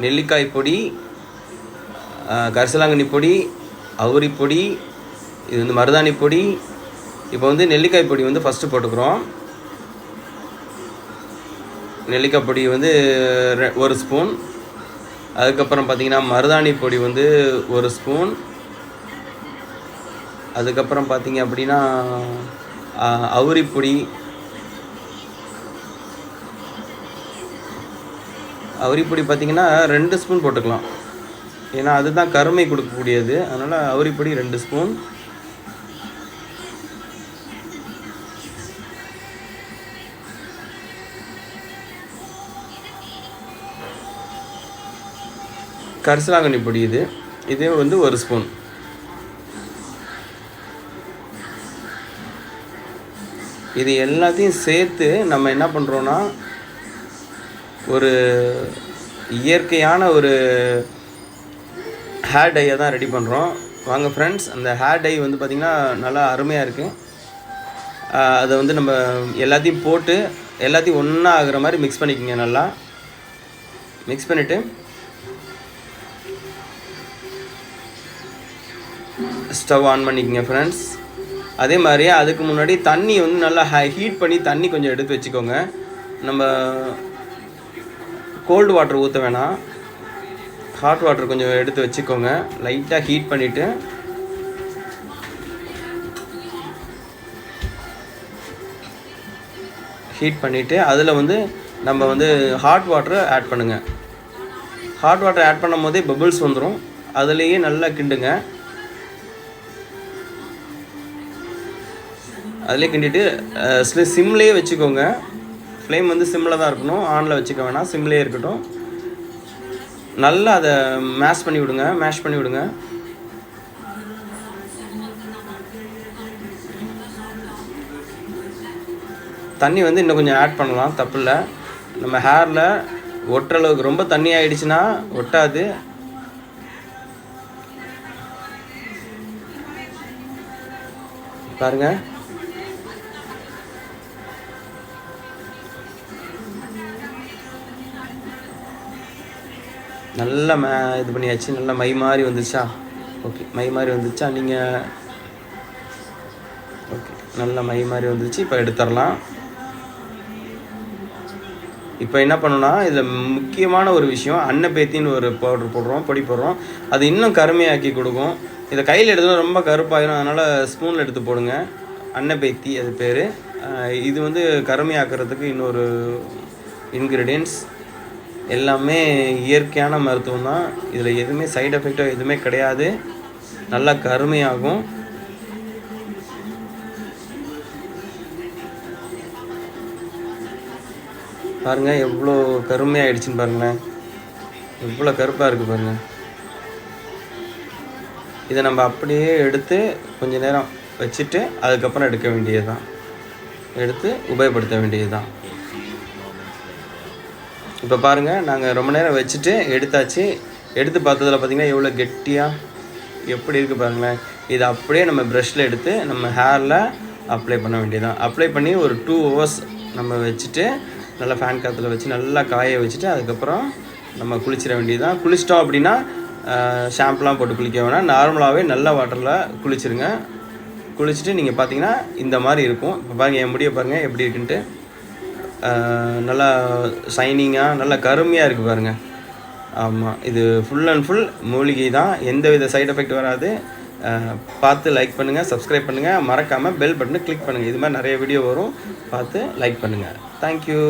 நெல்லிக்காய் பொடி கரிசலாங்கண்ணி பொடி அவுரி பொடி இது வந்து மருதாணி பொடி. இப்போ வந்து நெல்லிக்காய் பொடி வந்து ஃபஸ்ட்டு போட்டுக்கிறோம். நெல்லிக்காய் பொடி வந்து ரெ- ஒரு ஸ்பூன் அதுக்கப்புறம் பார்த்தீங்கன்னா மருதாணி பொடி வந்து ஒரு ஸ்பூன் அதுக்கப்புறம் பார்த்தீங்க அப்படின்னா அவுரி பொடி அவரிப்பொடி பார்த்தீங்கன்னா ரெண்டு ஸ்பூன் போட்டுக்கலாம். ஏன்னா அதுதான் கருமை கொடுக்கக்கூடியது. அதனால் அவரிப்பொடி ரெண்டு ஸ்பூன். கரிசலாங்கண்ணி பொடி இது. இதே வந்து ஒரு ஸ்பூன். இது எல்லாத்தையும் சேர்த்து நம்ம என்ன பண்ணுறோன்னா ஒரு இயற்கையான ஒரு ஹேர் டையை தான் ரெடி பண்ணுறோம் வாங்க ஃப்ரெண்ட்ஸ் அந்த ஹேர் டை வந்து பார்த்திங்கன்னா நல்லா அருமையாக இருக்குது அதை வந்து நம்ம எல்லாத்தையும் போட்டு எல்லாத்தையும் ஒன்றா ஆகுற மாதிரி மிக்ஸ் பண்ணிக்கோங்க நல்லா. மிக்ஸ் பண்ணிவிட்டு ஸ்டவ் ஆன் பண்ணிக்கோங்க ஃப்ரெண்ட்ஸ் அதே மாதிரி அதுக்கு முன்னாடி தண்ணி வந்து நல்லா ஹீட் பண்ணி தண்ணி கொஞ்சம் எடுத்து வச்சுக்கோங்க. நம்ம கோல்டு வாட்டர் ஊற்ற வேணாம். ஹாட் வாட்டர் கொஞ்சம் எடுத்து வச்சுக்கோங்க. லைட்டாக ஹீட் பண்ணிவிட்டு ஹீட் பண்ணிவிட்டு அதில் வந்து நம்ம வந்து ஹாட் வாட்டரை ஆட் பண்ணுங்கள் ஹாட் வாட்டர் ஆட் பண்ணும் போதே பபிள்ஸ் வந்துடும் அதுலேயே நல்லா கிண்டுங்க. அதிலே கிண்டிட்டு சிம்லேயே வச்சுக்கோங்க. ஃப்ளேம் வந்து சிம்மில் தான் இருக்கணும். ஆனில் வச்சுக்க வேணாம். சிம்லேயே இருக்கட்டும். நல்லா அதை மேஷ் பண்ணி விடுங்க. மேஷ் பண்ணி விடுங்க. தண்ணி வந்து இன்னும் கொஞ்சம் ஆட் பண்ணலாம். தப்பு இல்லை. நம்ம ஹேரில் ஒட்டுற அளவுக்கு ரொம்ப தண்ணி ஆயிடுச்சுன்னா ஒட்டாது. பாருங்கள் நல்லா மே இது பண்ணியாச்சு. நல்லா மை மாதிரி வந்துச்சா? ஓகே மை மாதிரி வந்துச்சா? நீங்கள் ஓகே நல்ல மை மாதிரி வந்துச்சு இப்போ எடுத்துடலாம். இப்போ என்ன பண்ணணும்னா இதில் முக்கியமான ஒரு விஷயம் அன்னப்பேத்தின்னு ஒரு பவுடர் போடுறோம் பொடி போடுறோம். அது இன்னும் கருமையாக்கி கொடுக்கும். இதை கையில் எடுத்தாலும் ரொம்ப கருப்பாயிரும். அதனால் ஸ்பூனில் எடுத்து போடுங்க. அன்னப்பேத்தி அது பேர். இது வந்து கருமையாக்குறதுக்கு இன்னொரு இன்க்ரீடியன்ஸ் எல்லாமே இயற்கையான மருத்துவம் தான். இதில் எதுவுமே சைடு எஃபெக்டோ எதுவுமே கிடையாது. நல்லா கருமையாகும். பாருங்கள் எவ்வளோ கருமையாகிடுச்சின்னு பாருங்களேன். எவ்வளோ கருப்பாக இருக்குது பாருங்கள் இதை நம்ம அப்படியே எடுத்து கொஞ்ச நேரம் வச்சுட்டு அதுக்கப்புறம் எடுக்க வேண்டியது தான் எடுத்து உபயோகப்படுத்த வேண்டியது தான் இப்போ பாருங்கள் நாங்கள் ரொம்ப நேரம் வச்சுட்டு எடுத்தாச்சு. எடுத்து பார்த்ததில் பார்த்தீங்கன்னா எவ்வளோ கெட்டியாக எப்படி இருக்குது பாருங்களேன். இதை அப்படியே நம்ம ப்ரெஷ்ஷில் எடுத்து நம்ம ஹேரில் அப்ளை பண்ண வேண்டியதான் அப்ளை பண்ணி ஒரு டூ ஹவர்ஸ் நம்ம வச்சுட்டு நல்லா ஃபேன் காற்றுல வச்சு நல்லா காய வச்சுட்டு அதுக்கப்புறம் நம்ம குளிச்சிட வேண்டியதுதான். குளிச்சிட்டோம் அப்படின்னா ஷாம்புலாம் போட்டு குளிக்க வேணாம். நார்மலாகவே நல்ல வாட்டரில் குளிச்சிருங்க. குளிச்சுட்டு நீங்கள் பார்த்தீங்கன்னா இந்த மாதிரி இருக்கும். இப்போ பாருங்கள் என் முடியை பாருங்கள் எப்படி இருக்குன்ட்டு. நல்லா ஷைனிங்காக நல்லா கருமையாக இருக்குது பாருங்கள் ஆமாம் இது ஃபுல் அண்ட் ஃபுல் மூலிகை தான். எந்த வித சைட் எஃபெக்ட் வராது பார்த்து லைக் பண்ணுங்கள் சப்ஸ்கிரைப் பண்ணுங்கள் மறக்காமல் பெல் பட்டனை கிளிக் பண்ணுங்கள் இது மாதிரி நிறைய வீடியோ வரும். பார்த்து லைக் பண்ணுங்கள் தேங்க்யூ